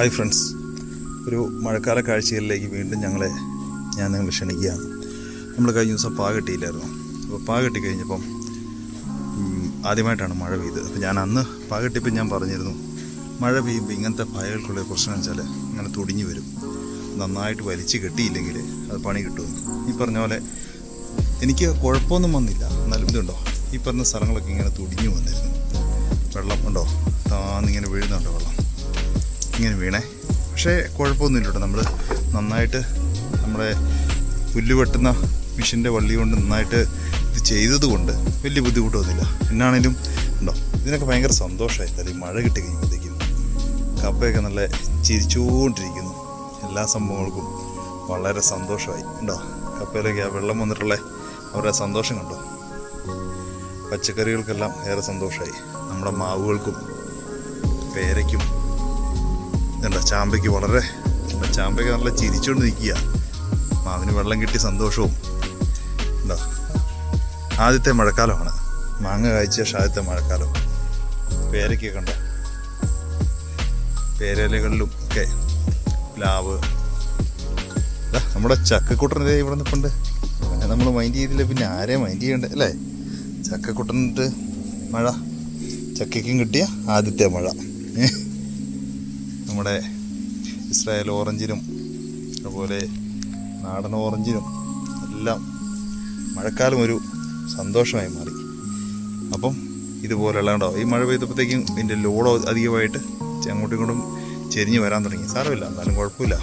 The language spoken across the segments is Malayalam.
ഹായ് ഫ്രണ്ട്സ് ഒരു മഴക്കാല കാഴ്ചകളിലേക്ക് വീണ്ടും ഞങ്ങളെ ഞാൻ നിങ്ങൾ ക്ഷണിക്കുകയാണ്. നമ്മൾ കഴിഞ്ഞ ദിവസം പാ കെട്ടിയില്ലായിരുന്നു? അപ്പോൾ പാ കെട്ടി കഴിഞ്ഞപ്പം ആദ്യമായിട്ടാണ് മഴ പെയ്തത്. അപ്പോൾ ഞാൻ അന്ന് പാ ഞാൻ പറഞ്ഞിരുന്നു മഴ പെയ്യുമ്പോൾ ഇങ്ങനത്തെ പായകൾക്കുള്ള പ്രശ്നം വെച്ചാൽ ഇങ്ങനെ തുടിഞ്ഞു വരും. നന്നായിട്ട് വലിച്ചു കെട്ടിയില്ലെങ്കിൽ അത് പണി കിട്ടും ഈ പറഞ്ഞ പോലെ എനിക്ക് കുഴപ്പമൊന്നും വന്നില്ല. എന്നാലും ഇതുണ്ടോ? ഈ പറഞ്ഞ സ്ഥലങ്ങളൊക്കെ ഇങ്ങനെ തുടിഞ്ഞു വന്നിരുന്നു. വെള്ളം ഉണ്ടോ? താന്നിങ്ങനെ വീഴുന്നുണ്ടോ വെള്ളം? ഇങ്ങനെ വീണേ. പക്ഷേ കുഴപ്പമൊന്നുമില്ല കേട്ടോ. നമ്മൾ നന്നായിട്ട് നമ്മുടെ പുല്ല് വെട്ടുന്ന മെഷീന്റെ വള്ളി കൊണ്ട് നന്നായിട്ട് ഇത് ചെയ്തതുകൊണ്ട് വലിയ ബുദ്ധിമുട്ടൊന്നുമില്ല. എന്നാണേലും ഉണ്ടോ? ഇതിനൊക്കെ ഭയങ്കര സന്തോഷമായി. തരും മഴ കിട്ടി കഴിയുമ്പോഴത്തേക്കും കപ്പയൊക്കെ നല്ല ചിരിച്ചുകൊണ്ടിരിക്കുന്നു. എല്ലാ സംഭവങ്ങൾക്കും വളരെ സന്തോഷമായി. ഉണ്ടോ? കപ്പയിലൊക്കെ ആ വെള്ളം വന്നിട്ടുള്ള അവരുടെ സന്തോഷം കണ്ടോ? പച്ചക്കറികൾക്കെല്ലാം ഏറെ സന്തോഷമായി. നമ്മുടെ മാവുകൾക്കും പേരയ്ക്കും ഇതുണ്ടോ ചാമ്പയ്ക്ക് വളരെ എന്താ ചാമ്പയ്ക്ക് നല്ല ചിരിച്ചുകൊണ്ട് നിൽക്കുക മാവിന് വെള്ളം കിട്ടി സന്തോഷവും. എന്താ ആദ്യത്തെ മഴക്കാലമാണ്. മാങ്ങ കായ്ച്ച ശേഷം ആദ്യത്തെ മഴക്കാലം. പേരയ്ക്ക് കണ്ടോ പേരലകളിലും ഒക്കെ പ്ലാവ്. നമ്മുടെ ചക്കക്കൂട്ടനെ ഇവിടെ നിൽപ്പുണ്ട് അങ്ങനെ നമ്മൾ മൈൻഡ് ചെയ്തില്ല പിന്നെ ആരെ മൈൻഡ് ചെയ്യണ്ടേ അല്ലേ? ചക്കക്കൂട്ടനിട്ട് മഴ. ചക്കയ്ക്കും കിട്ടിയ ആദ്യത്തെ മഴ. ഏ? നമ്മുടെ ഇസ്രായേൽ ഓറഞ്ചിനും അതുപോലെ നാടൻ ഓറഞ്ചിനും എല്ലാം മഴക്കാലം ഒരു സന്തോഷമായി മാറി. അപ്പം ഇതുപോലെയുള്ള ഉണ്ടോ ഈ മഴ പെയ്തപ്പോഴത്തേക്കും ഇതിന്റെ ലോഡ് അധികമായിട്ട് അങ്ങോട്ടും ഇങ്ങോട്ടും ചെരിഞ്ഞ് വരാൻ തുടങ്ങി. സാരമില്ല എന്നാലും കുഴപ്പമില്ല.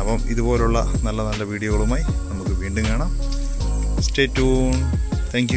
അപ്പം ഇതുപോലുള്ള നല്ല നല്ല വീഡിയോകളുമായി നമുക്ക് വീണ്ടും കാണാം. Stay tune thank